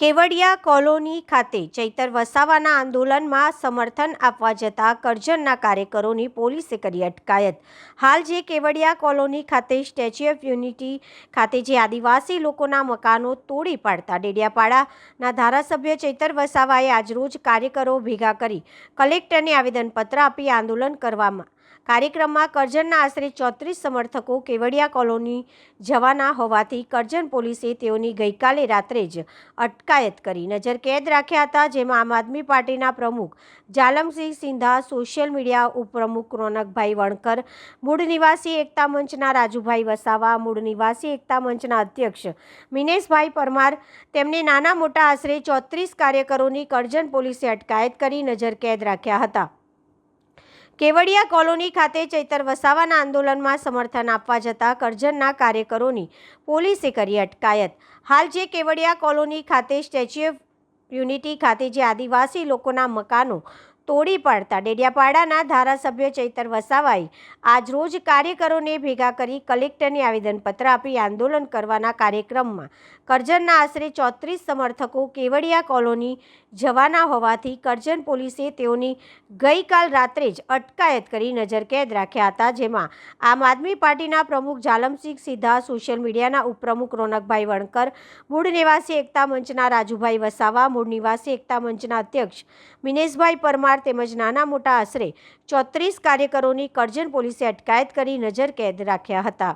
Kevadia colony ખાતે ચૈતર વસાવાના આંદોલનમાં સમર્થન આપવા જતા કરજણના કાર્યકરોની પોલીસે કરી અટકાયત. હાલ જે કેવડિયા કોલોની ખાતે સ્ટેચ્યુ ઓફ યુનિટી ખાતે જે આદિવાસી લોકોના મકાનો તોડી પાડતા ડેડિયાપાડાના ધારાસભ્ય ચૈતર વસાવાએ આજરોજ કાર્યકરો ભેગા કરી કલેક્ટરને આવેદનપત્ર આપી આંદોલન કરવામાં કાર્યક્રમમાં કરજણના આશરે ચોત્રીસ સમર્થકો કેવડિયા કોલોની જવાના હોવાથી કરજણ પોલીસે તેઓની ગઈકાલે રાત્રે જ અટકાયત કરી નજર કેદ રાખ્યા હતા, જેમાં આમ આદમી પાર્ટીના પ્રમુખ જાલમસિંહ સિંધા, સોશિયલ મીડિયા ઉપપ્રમુખ રોનકભાઈ વણકર, મૂળ નિવાસી એકતા મંચના રાજુભાઈ વસાવા, મૂળ નિવાસી એકતા મંચના અધ્યક્ષ મિનેશભાઈ પરમાર, તેમને નાના મોટા આશરે ચોત્રીસ કાર્યકરોની કરજણ પોલીસે અટકાયત કરી નજર કેદ રાખ્યા હતા. કેવડિયા કોલોની ખાતે ચૈતર વસાવાના આંદોલનમાં સમર્થન આપવા જતા કરજણના કાર્યકરોની પોલીસે કરી અટકાયત. હાલ જે કેવડિયા કોલોની ખાતે સ્ટેચ્યુ ઓફ યુનિટી ખાતે જે આદિવાસી લોકોના મકાનો તોડી પાડતા ડેડિયાપાડાના ધારાસભ્ય ચૈતર વસાવાએ આજરોજ કાર્યકરોને ભેગા કરી કલેક્ટરને આવેદનપત્ર આપી આંદોલન કરવાના કાર્યક્રમમાં કરજણના આશરે ચોત્રીસ સમર્થકો કેવડિયા કોલોની જવાના હોવાથી કરજણ પોલીસે તેઓની ગઈકાલ રાત્રે જ અટકાયત કરી નજરકેદ રાખ્યા હતા, જેમાં આમ આદમી પાર્ટીના પ્રમુખ જાલમસિંહ સીધા, સોશિયલ મીડિયાના ઉપપ્રમુખ રોનકભાઈ વણકર, મૂળ નિવાસી એકતા મંચના રાજુભાઈ વસાવા, મૂળ નિવાસી એકતા મંચના અધ્યક્ષ મિનેશભાઈ પરમાર તેમજ નાના મોટા આશરે ચોત્રીસ કાર્યકરોની કરજણ પોલીસે અટકાયત કરી નજરકેદ રાખ્યા હતા.